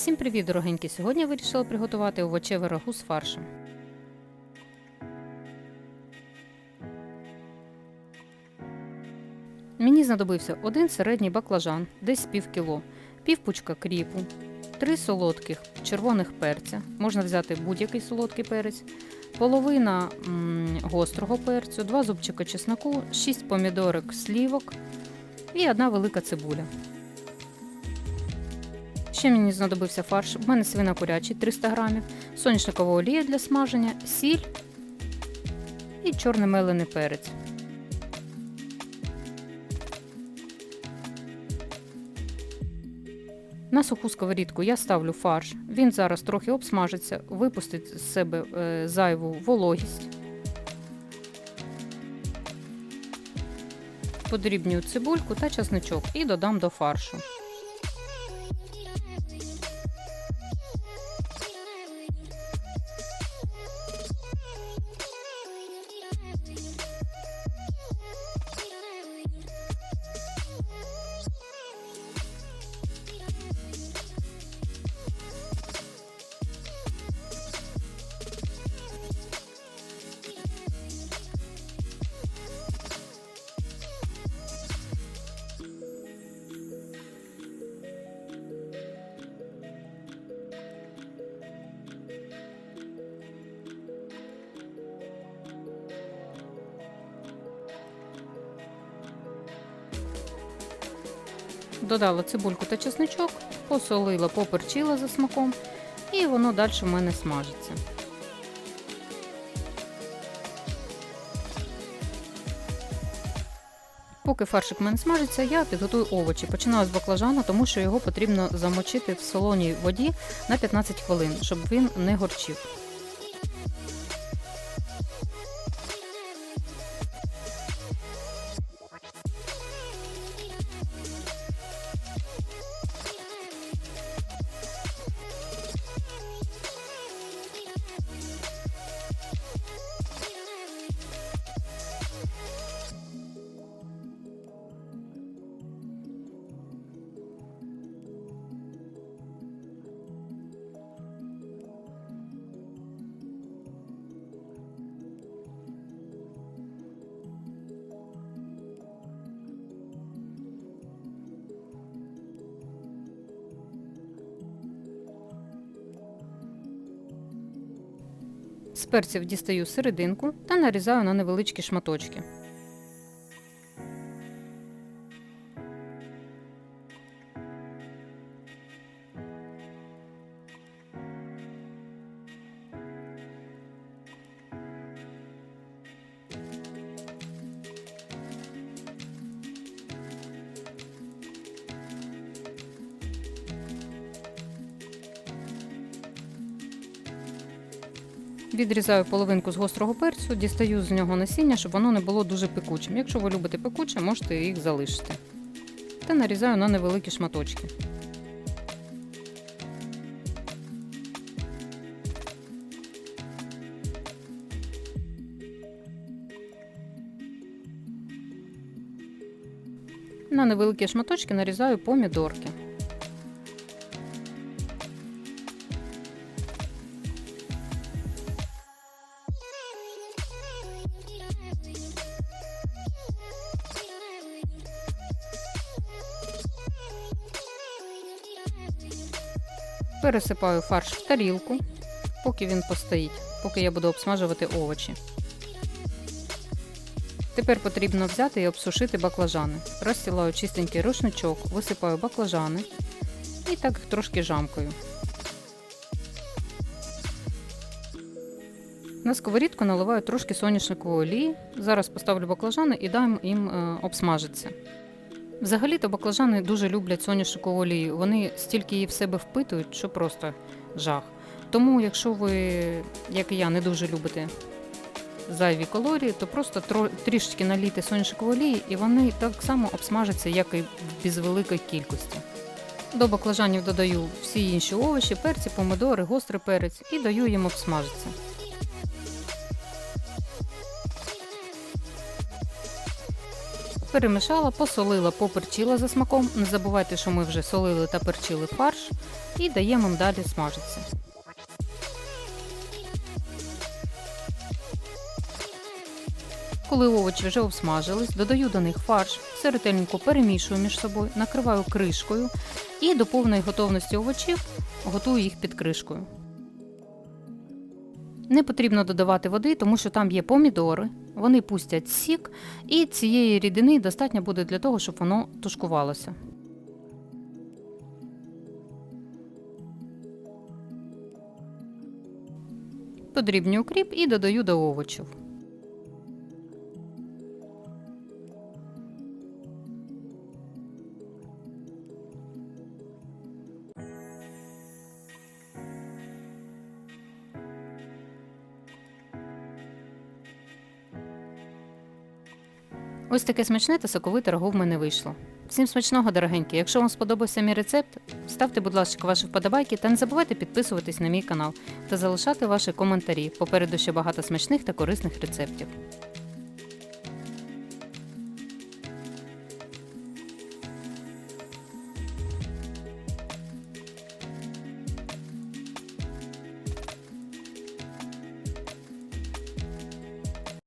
Всім привіт, дорогенькі! Сьогодні вирішила приготувати овочеве рагу з фаршем. Мені знадобився один середній баклажан, десь пів кіло, пів пучка кріпу, три солодких червоних перця, можна взяти будь-який солодкий перець, половина м, гострого перцю, два зубчика чесноку, шість помідорок слівок і одна велика цибуля. Ще мені знадобився фарш. У мене свина курячий 300 грамів, соняшникова олія для смаження, сіль і чорний мелений перець. На суху сковорідку я ставлю фарш. Він зараз трохи обсмажиться, випустить з себе е, зайву вологість. Подрібнюю цибульку та часничок і додам до фаршу. Thank you. Додала цибульку та чесничок, посолила, поперчила за смаком, і воно далі в мене смажиться. Поки фаршик в мене смажиться, я підготую овочі. Починаю з баклажана, тому що його потрібно замочити в солоній воді на 15 хвилин, щоб він не горчив. З перців дістаю серединку та нарізаю на невеличкі шматочки. Відрізаю половинку з гострого перцю, дістаю з нього насіння, щоб воно не було дуже пекучим. Якщо ви любите пекуче, можете їх залишити. Та нарізаю на невеликі шматочки. На невеликі шматочки нарізаю помідорки. Пересипаю фарш в тарілку, поки він постоїть, поки я буду обсмажувати овочі. Тепер потрібно взяти і обсушити баклажани. Розстілаю чистенький рушничок, висипаю баклажани і так трошки жамкою. На сковорідку наливаю трошки соняшникової олії. Зараз поставлю баклажани і дам їм е, обсмажитися. Взагалі-то баклажани дуже люблять соняшникову олію. Вони стільки її в себе впитують, що просто жах. Тому, якщо ви, як і я, не дуже любите зайві калорії, то просто трішечки налійте соняшникової олії, і вони так само обсмажаться, як і без великої кількості. До баклажанів додаю всі інші овочі, перці, помидори, гострий перець і даю їм обсмажитися. Перемішала, посолила, поперчила за смаком. Не забувайте, що ми вже солили та перчили фарш і даємо далі смажитися. Коли овочі вже обсмажились, додаю до них фарш, все ретельненько перемішую між собою, накриваю кришкою і до повної готовності овочів готую їх під кришкою. Не потрібно додавати води, тому що там є помідори, вони пустять сік, і цієї рідини достатньо буде для того, щоб воно тушкувалося. Подрібню укріп і додаю до овочів. Ось таке смачне та соковите рагу в мене вийшло. Всім смачного, дорогенькі! Якщо вам сподобався мій рецепт, ставте, будь ласка, ваші вподобайки та не забувайте підписуватись на мій канал та залишати ваші коментарі. Попереду ще багато смачних та корисних рецептів.